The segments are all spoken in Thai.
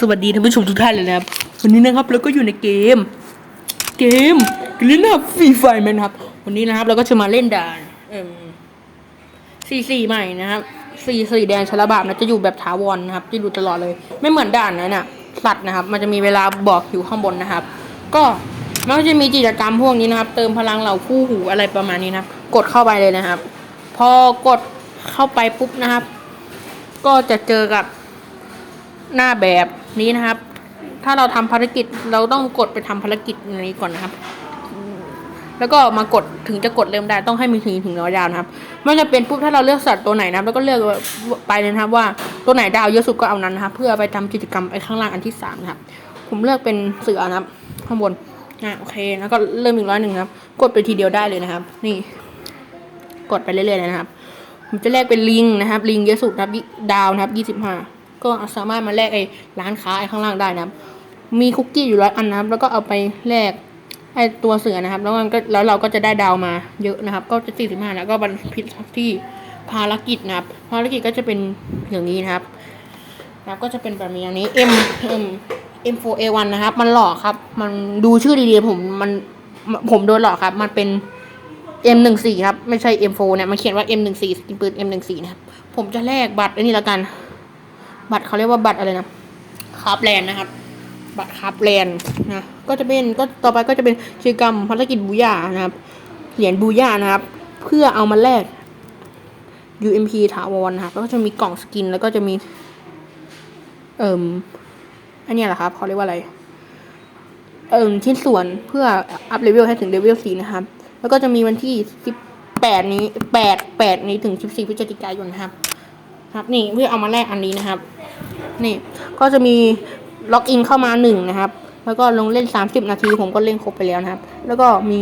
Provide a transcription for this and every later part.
สวัสดีท่านผู้ชมทุกท่านเลยนะครับ วันนี้นะครับเราก็อยู่ในเกม เกมเล่นนะครับฟรีไฟแมนครับ วันนี้นะครับเราก็จะมาเล่นด่านเอ่มสี่สี่ใหม่นะครับสี่สี่แดนชลบาบนะจะอยู่แบบถาวรนะครับจะอยู่ตลอดเลย ไม่เหมือนด่านนั้นน่ะสัตว์นะครับ มันจะมีเวลาบอกอยู่ข้างบนนะครับ ก็มันก็จะมีกิจกรรมพวกนี้นะครับ เติมพลังเหล่าคู่หูอะไรประมาณนี้นะกดเข้าไปเลยนะครับ พอกดเข้าไปปุ๊บนะครับ ก็จะเจอกับ หน้าแบบนี้นะครับ ถ้าเราทำภารกิจเราต้องกดไปทำภารกิจนี้ก่อนนะครับ แล้วก็มากดถึงจะกดเริ่มได้ต้องให้มีถึงถึงร้อยดาวนะครับไม่จะเป็นปุ๊บถ้าเราเลือกสัตว์ตัวไหนนะครับ แล้วก็เลือกไปเลยนะครับ ว่าตัวไหนดาวเยอะสุดก็เอานั้นนะครับ เพื่อไปทำกิจกรรมไอ้ข้างล่างอันที่สามนะครับ ผมเลือกเป็นเสือนะครับ ข้างบนอะโอเค แล้วก็เริ่มอีกร้อยหนึ่งครับ กดไปทีเดียวได้เลยนะครับ นี่ กดไปเรื่อยๆเลยนะครับ ผมจะแลกเป็นลิงนะครับ ลิงเยอะสุดนะครับ ดาวนะครับยี่สิบห้า ก็สามารถมาแลกไอ้ร้านค้าไอ้ข้างล่างได้นะครับ มีคุกกี้อยู่ร้อยอันนะครับ แล้วก็เอาไปแลกไอ้ตัวเสือนะครับ แล้วมันก็แล้วเราก็จะได้ดาวมาเยอะนะครับ ก็จะสี่สิบห้าแล้วก็บันพิดที่ภารกิจนะครับ ภารกิจก็จะเป็นอย่างนี้นะครับนะครับ ก็จะเป็นแบบนี้อันนี้ M M M4A1 นะครับ มันหลอกครับ มันดูชื่อดีๆผมมันผมโดนหลอกครับ มันเป็น M14 ครับ ไม่ใช่ M4 เนี่ย มันเขียนว่า M14 สกินปืน M14 นะครับ ผมจะแลกบัตรอันนี้แล้วกัน บัตรเขาเรียกว่าบัตรอะไรนะคาร์บแลนนะครับ บัตรคาร์บแลนนะก็จะเป็นก็ต่อไปก็จะเป็นกิจกรรมภารกิจบูย่านะครับเหรียญบูย่านะครับ เพื่อเอามาแลก UMP ถาวรนะครับแล้วก็จะมีกล่องสกินแล้วก็จะมี เอิ่มอันนี้แหละครับเขาเรียกว่าอะไร เอิ่มชิ้นส่วนเพื่ออัพเลเวลให้ถึงเลเวลสี่นะครับ แล้วก็จะมีวันที่สิบแปดนี้แปดแปดนี้ถึงสิบสี่พฤศจิกายนนะครับ ครับ นี่เพื่อเอามาแลกอันนี้นะครับ นี่ก็จะมีล็อกอินเข้ามาหนึ่งนะครับ แล้วก็ลงเล่นสามสิบนาที ผมก็เล่นครบไปแล้วนะครับ แล้วก็มี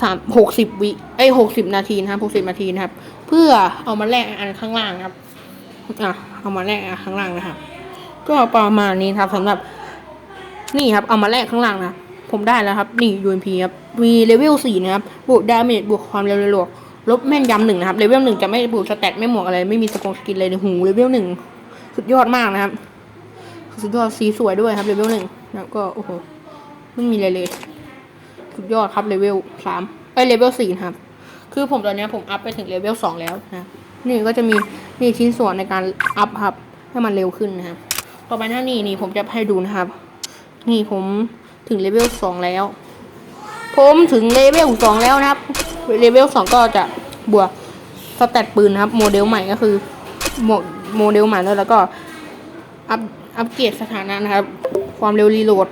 สามหกสิบวิไอ้หกสิบนาทีนะครับหกสิบนาทีนะครับ เพื่อเอามาแลกอันข้างล่างครับอะเอามาแลกอันข้างล่างนะครับก็ประมาณนี้ครับสำหรับนี่ครับเอามาแลกข้างล่างนะผมได้แล้วครับ นี่ UMP ครับมีเลเวลสี่นะครับบวกดาเมจบวกความเร็วลวกลบแม่นยำหนึ่งนะครับเลเวลหนึ่งจะไม่บวกสแตทไม่หมวกอะไรไม่มีสกงสกินเลยหูเลเวลหนึ่ง สุดยอดมากนะครับ สุดยอดสีสวยด้วยครับเลเวลหนึ่งแล้วก็โอ้โหไม่มีอะไรเลย สุดยอดครับเลเวลสามไอเลเวลสี่ครับ คือผมตอนนี้ผมอัพไปถึงเลเวลสองแล้วนะ นี่ก็จะมีนี่ชิ้นส่วนในการอัพครับ ให้มันเร็วขึ้นนะครับ ต่อไปหน้านี่นี่ผมจะให้ดูนะครับ นี่ผมถึงเลเวลสองแล้ว ผมถึงเลเวลสองแล้วนะครับ เลเวลสองก็จะบวกสแตทปืนนะครับ โมเดลใหม่ก็คือโม โมเดลใหม่แล้วแล้วก็อัพอัปเกรดสถานะนะครับ ความเร็วรีโหลด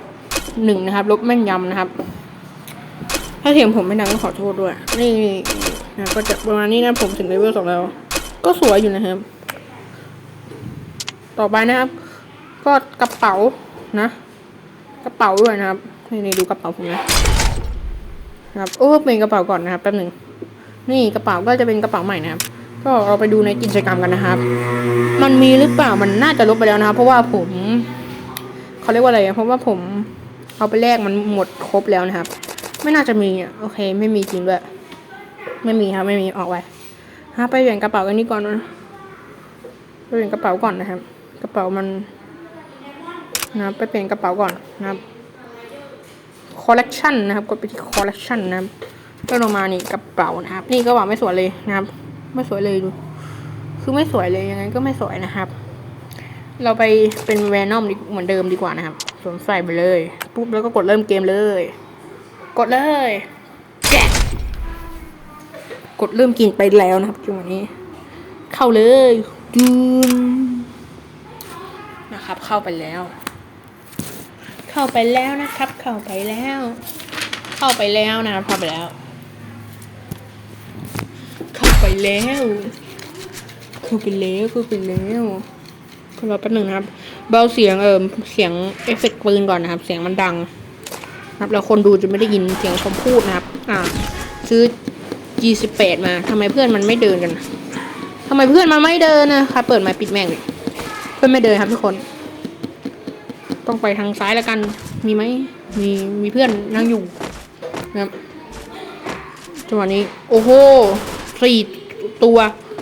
หนึ่งนะครับ ลบแม่นยำนะครับ ถ้าเสียงผมไม่ดังก็ขอโทษด้วย นี่นะก็จะประมาณนี้นะผมถึงเลเวลสองแล้ว ก็สวยอยู่นะครับ ต่อไปนะครับ ก็กระเป๋านะ กระเป๋าด้วยนะครับ นี่นดูกระเป๋าผมนะนะ ครับ โอ้เป็นกระเป๋าก่อนนะครับแป๊บหนึ่งนี่กระเป๋าก็จะเป็นกระเป๋าใหม่นะครับ ก็เราไปดูในกิจกรรมกันนะครับ มันมีหรือเปล่ามันน่าจะลบไปแล้วนะครับเพราะว่าผมเขาเรียกว่าอะไรเพราะว่าผมเอาไปแลกมันหมดครบแล้วนะครับ ไม่น่าจะมีอะโอเค ไม่มีจริงด้วยไม่มีครับไม่มีออกไปฮะไปเปลี่ยนกระเป๋ากันนี้ก่อนนะไปเปลี่ยนกระเป๋าก่อนนะครับ กระเป๋ามันนะไปเปลี่ยนกระเป๋าก่อนนะครับคอลเลกชันนะครับกดไปที่คอลเลกชันนะครับก็ลงมานี่กระเป๋านะครับ นี่กระเป๋าไม่สวยเลยนะครับ ไม่สวยเลยดู คือไม่สวยเลยยังไงก็ไม่สวยนะครับ เราไปเป็นแวนอมเหมือนเดิมดีกว่านะครับสวมใส่ไปเลยปุ๊บแล้วก็กดเริ่มเกมเลย กดเลยแกะกดเริ่มกินไปแล้วนะครับจังหวะนี้ เข้าเลยดืมนะครับ เข้าไปแล้ว เข้าไปแล้วนะครับ เข้าไปแล้ว เข้าไปแล้วนะครับเข้าไปแล้ว เข้าไปแล้ว เข้าไปแล้วเข้าไปแล้วรอแป๊บหนึ่งนะครับ เบาเสียงเอิมเสียงเอฟเฟกต์ปืนก่อนนะครับ เสียงมันดังนะครับแล้วคนดูจะไม่ได้ยินเสียงผมพูดนะครับ อ่า ซื้อ G18 มาทำไมเพื่อนมันไม่เดินกันทำไมเพื่อนมันไม่เดินนะครับเปิดไม้ปิดแม่งเลยเพื่อนไม่เดินครับทุกคน ต้องไปทางซ้ายแล้วกัน มีไหมมีมีเพื่อนนั่งอยู่นะครับจังหวะนี้ โอ้โหสี่ตัว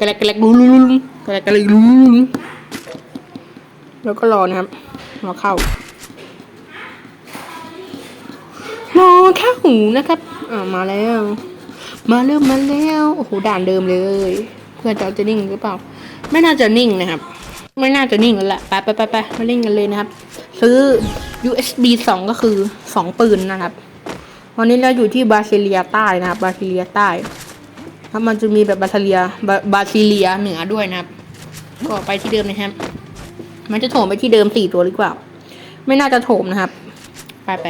ระแลกกระแลกลุ้นกระแลกกระแลกลุ้นแล้วก็รอนะครับ รอเข้ารอเข้าหูนะครับอ่ามาแล้ว มาเริ่มมาแล้วโอ้โหด่านเดิมเลย เพื่อนจะจะนิ่งหรือเปล่า ไม่น่าจะนิ่งนะครับ ไม่น่าจะนิ่งแล้วแหละไปไปไปไปมาเล่นกันเลยนะครับ ซื้อ USB สองก็คือสองปืนนะครับวันนี้เราอยู่ที่บาซิเลียใต้นะครับบาซิเลียใต้ ครับมันจะมีแบบบาซิเลียบบาซิเลียเหนือด้วยนะครับ ก็ไปที่เดิมนะครับ มันจะโถมไปที่เดิมสี่ตัวหรือเปล่า ไม่น่าจะโถมนะครับ ไปไป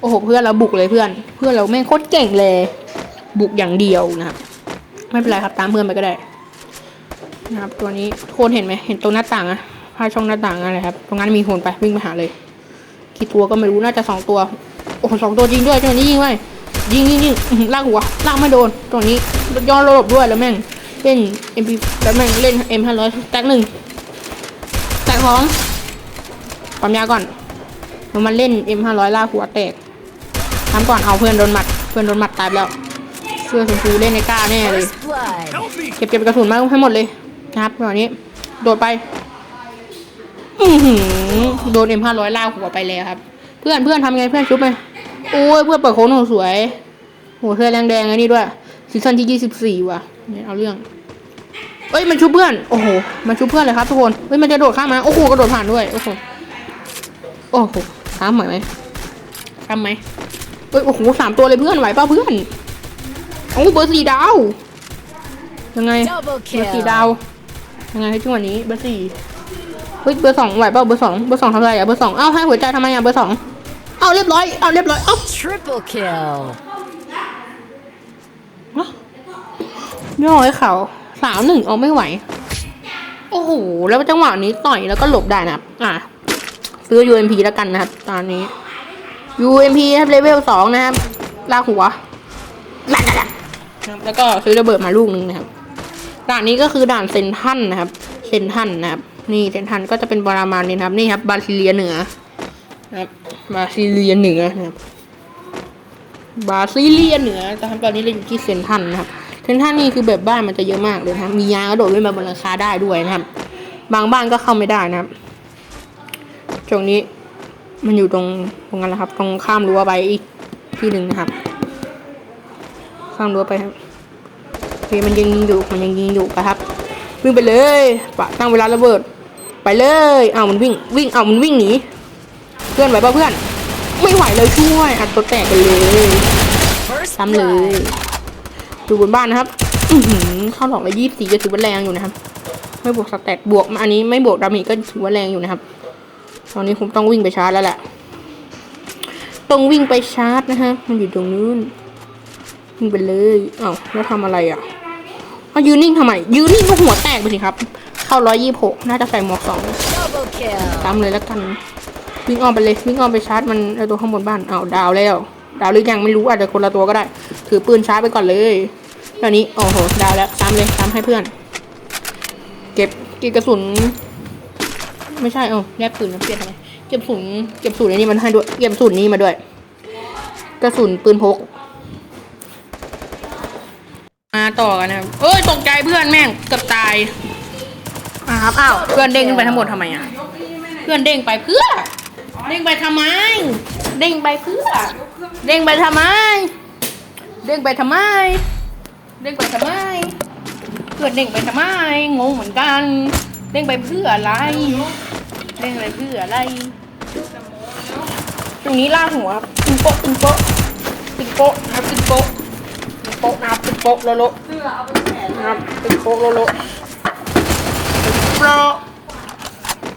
โอ้โหเพื่อนเราบุกเลยเพื่อน เพื่อนเราแม่งโคตรเก่งเลย บุกอย่างเดียวนะครับ ไม่เป็นไรครับตามเพื่อนไปก็ได้ นะครับ ตัวนี้โคนเห็นไหมเห็นตรงหน้าต่างอะผ้าช่องหน้าต่างอะไรครับตรงนั้นมีโคนไปวิ่งไปหาเลยกี่ตัวก็ไม่รู้น่าจะสองตัวโอ้โหสองตัวจริงด้วยตัวนี้ยิงไว้ยิงยิงยิงลากหัวลากไม่โดนตัวนี้ ย้อนระบบด้วยแล้วแม่งเล่น MP แล้วแม่งเล่น M ห้าร้อยแตกหนึ่งแตกสองปั๊มยาก่อนแล้วมันเล่น M ห้าร้อยลาหัวแตกทำก่อนเอาเพื่อนโดนหมัด เพื่อนโดนหมัดตายแล้วเสื้อชมพูเล่นในกล้าแน่เลย เก็บเก็บกระสุนมาให้หมดเลยนะครับตอนนี้ โดดไปอืโดนเอ็มห้าร้อยลาหัวไปแล้วครับ เพื่อนเพื่อนทำไงเพื่อนชุบไหมโอ้ยเพื่อนเปิดโค้งหูสวยโหเสื้อแดงแดงอันนี้ด้วย ซีซั่นที่ยี่สิบสี่ว่ะเนี่ยเอาเรื่องเอ้ยมันชุบเพื่อนโอ้โหมันชุบเพื่อนเลยครับทุกคนเฮ้ยมันจะโดดข้ามมาโอ้โหกระโดดผ่านด้วยโอ้โหโอ้โหข้ามไหมข้ามไหมเอ้ยโอ้โหสามตัวเลยเพื่อนไหวป่ะเพื่อนโอ้เบอร์สี่ดาวยังไงเบอร์สี่ดาวยังไงให้จังหวะนี้เบอร์สี่เฮ้ยเบอร์สองไหวเปล่าเบอร์สองเบอร์สองทำอะไรอะเบอร์สองเอ้าให้หัวใจทำไมอะเบอร์สองเอาเรียบร้อยเอาเรียบร้อยเอ้า Triple kill. ย่อให้เขาสามหนึ่งเอาไม่ไหว โอ้โห แล้วจังหวะนี้ต่อยแล้วก็หลบได้นะอะ ซื้อ UMP แล้วกันนะครับ ตอนนี้ UMP ครับเลเวลสองนะครับ ลากหัวลากแล้วก็ซื้อระเบิดมาลูกหนึ่งนะครับ ด่านนี้ก็คือด่านเซนทันนะครับ เซนทันนะครับ นี่เซนทันก็จะเป็นประมาณนี้ครับ นี่ครับ บาซิเลียเหนือนะครับ บาซิเลียเหนือนะครับ บาซิเลียเหนือแต่ตอนนี้เราอยู่ที่เซนทันนะครับเซนทันนี่คือแบบบ้านมันจะเยอะมากเลยนะครับมียางกระโดดขึ้นมาบนหลังคาได้ด้วยนะครับ บางบ้านก็เข้าไม่ได้นะครับตรงนี้มันอยู่ตรงตรงนั้นแหละครับ ตรงข้ามรั้วไปอีกที่หนึ่งนะครับ ข้ามรั้วไปครับโอเคมันยังยิงอยู่มันยังยิงอยู่ไปครับวิ่งไปเลยปะตั้งเวลาระเบิด ไปเลยเอามันวิ่งวิ่งเอามันวิ่งหนีเพื่อนไหวปะเพื่อน ไม่ไหวเลยช่วยอัดตัวแตกไปเลย ซ้ำเลย blood. ดูบนบ้านนะครับอื้อหือเข้าหลอกละยี่สิบสี่ก็ถือว่าแรงอยู่นะครับ ไม่บวกสแตทบวกอันนี้ไม่บวกดาเมจก็ถือว่าแรงอยู่นะครับ ตอนนี้ผมต้องวิ่งไปชาร์จแล้วแหละต้องวิ่งไปชาร์จนะฮะ มันอยู่ตรงนู้นวิ่งไปเลยอ้าวแล้วทำอะไรอะเอายืนนิ่งทำไม ยืนนิ่งก็หัวแตกไปสิครับ เข้าร้อยยี่หกน่าจะใส่หมวกสอง Double kill. ตามเลยแล้วกัน วิ่งอ้อมไปเลยวิ่งอ้อมไปชาร์จมันไอตัวข้างบนบ้านอ้าวดาวแล้ว ดาวหรือยังไม่รู้อาจจะคนละตัวก็ได้ ถือปืนชาร์จไปก่อนเลยตอนนี้โอ้โหดาวแล้วตามเลยตามให้เพื่อน เก็บเก็บกระสุน ไม่ใช่เอ้าแลกปืนมาเปลี่ยนทำไมเก็บกระสุนเก็บกระสุนอันนี้มันให้ด้วย เก็บกระสุนนี้มาด้วย กระสุนปืนพก มาต่อกันนะครับเอ้ยตกใจเพื่อนแม่งเกือบตายอ่าครับอ้าวเพื่อนเด้งขึ้นไปทั้งหมดทำไมอะ เพื่อนเด้งไปเพื่อ เด้งไปทำไม เด้งไปเพื่อ เด้งไปทำไม เด้งไปทำไม เด้งไปทำไม เพื่อนเด้งไปทำไม งงเหมือนกัน เด้งไปเพื่ออะไร เด้งไปเพื่ออะไร ตรงนี้ลากหัวครับตึงโป๊ะตึงโป๊ะตึงโป๊ะนะครับตึงโป๊ะตึงโป๊ะนะครับตึงโป๊ะโลโลนะครับตึงโป๊ะโลโลตึงโป๊ะ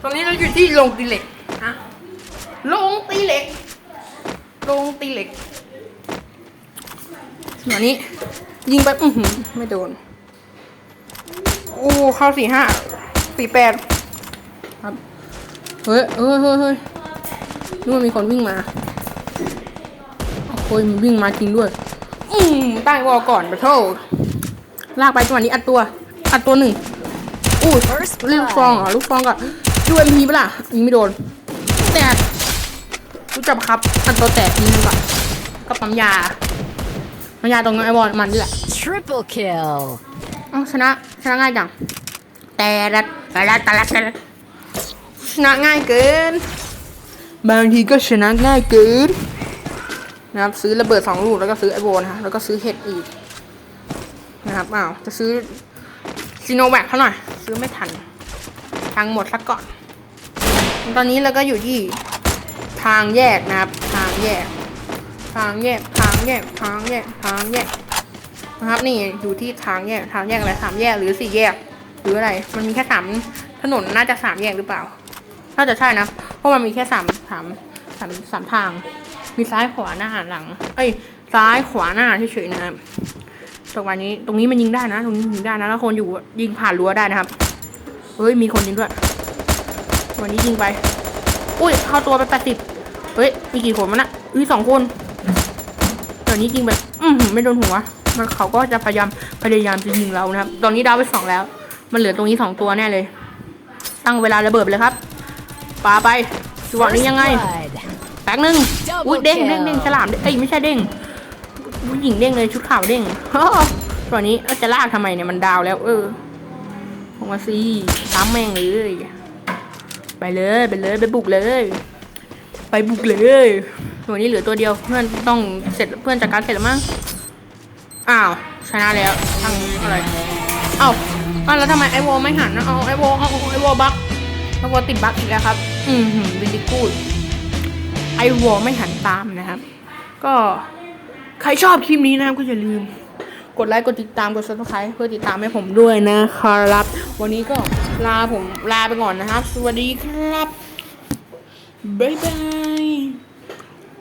ตอนนี้เราอยู่ที่โรงตีเหล็กฮะโรงตีเหล็ก โรงตีเหล็กส่วนนี้ ยิงไปอือหือไม่โดน โอ้เข้าสี่ห้าสี่แปดครับเฮ้ยเฮ้ยเฮ้ยเฮ้ยนึกว่ามีคนวิ่งมาโอ้ยมันวิ่งมาจริงด้วย อืมตั้งวอลก่อนไปโทษลากไปจังหวะนี้อัดตัว อัดตัวหนึ่งอู้ First ลูกฟองเหรอลูกฟองกับดูเอ็มพีปะล่ะยิงไม่โดน แตก จักปะครับอัดตัวแตกยิงก่อนก็ปั๊มยาปั๊มยาตรงนั้นไอบอลมันนี่แหละ Triple kill. เอ้าชนะชนะง่ายจังแต่ละแต่ละแต่ละแต่ละชนะง่ายเกิน บางทีก็ชนะง่ายเกินนะครับซื้อระเบิดสองลูกแล้วก็ซื้อไอโวนะฮะแล้วก็ซื้อเห็ดอีกนะครับอ้าวจะซื้อซีโนแวคเขาหน่อยซื้อไม่ทันทางหมดซะก่อน ตอนนี้เราก็อยู่ที่ ทางแยกนะครับ ทางแยก ทางแยก ทางแยก ทางแยก ทางแยก นะครับ นี่อยู่ที่ทางแยก ทางแยกอะไรสามแยกหรือสี่แยก หรืออะไร มันมีแค่สามถนนน่าจะสามแยกหรือเปล่า น่าจะใช่นะ เพราะมันมีแค่สามสามสามสามทาง มีซ้ายขวาหน้าหลัง เอ้ย ซ้ายขวาหน้าเฉยๆนะครับตรงวันนี้ ตรงนี้มันยิงได้นะ ตรงนี้ยิงได้นะ แล้วคนอยู่ยิงผ่านรั้วได้นะครับ เฮ้ย มีคนยิงด้วย วันนี้ยิงไป อุ้ย เข้าตัวไปแปดสิบ เฮ้ย มีกี่คนมันอะอุ้ยสองคนตอนนี้ยิงแบบ อือหือไม่โดนหัว มันเขาก็จะพยายามพยายามจะยิงเรานะครับ ตอนนี้ดาวไปสองแล้ว มันเหลือตรงนี้สองตัวแน่เลย ตั้งเวลาระเบิดไปเลยครับปาไปจังหวะ First นี้ยังไง blood. แป๊กหนึ่ง Double อุ้ยเด้ง kill เด้งเด้งฉลามเด้งเอ้ยไม่ใช่เด้งผู้หญิงเด้งเลยชุดขาวเด้งตัวนี้เอ้าจะลากทำไมเนี่ยมันดาวแล้ว เออลงมาสิซ้ำแม่งเลย ไปเลยไปเลยไปบุกเลย ไปบุกเลยตัวนี้เหลือตัวเดียวเพื่อนต้องเสร็จเพื่อนจัดการเสร็จแล้วมั้งอ้าวชนะแล้วทางอะไรเอ้าอ้าวแล้วทำไมไอวอลไม่หันนะเอาไอวอลเอาไอวอลบักไอวอลติดบักอีกแล้วครับ อืมหืมวินดิกูดไอวอลไม่หันตามนะครับ ก็ใครชอบคลิปนี้นะครับก็อย่าลืม กดไลค์กดติดตามกด subscribe เพื่อติดตามให้ผมด้วยนะครับ วันนี้ก็ลาผมลาไปก่อนนะครับ สวัสดีครับ บ๊ายบาย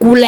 กูแห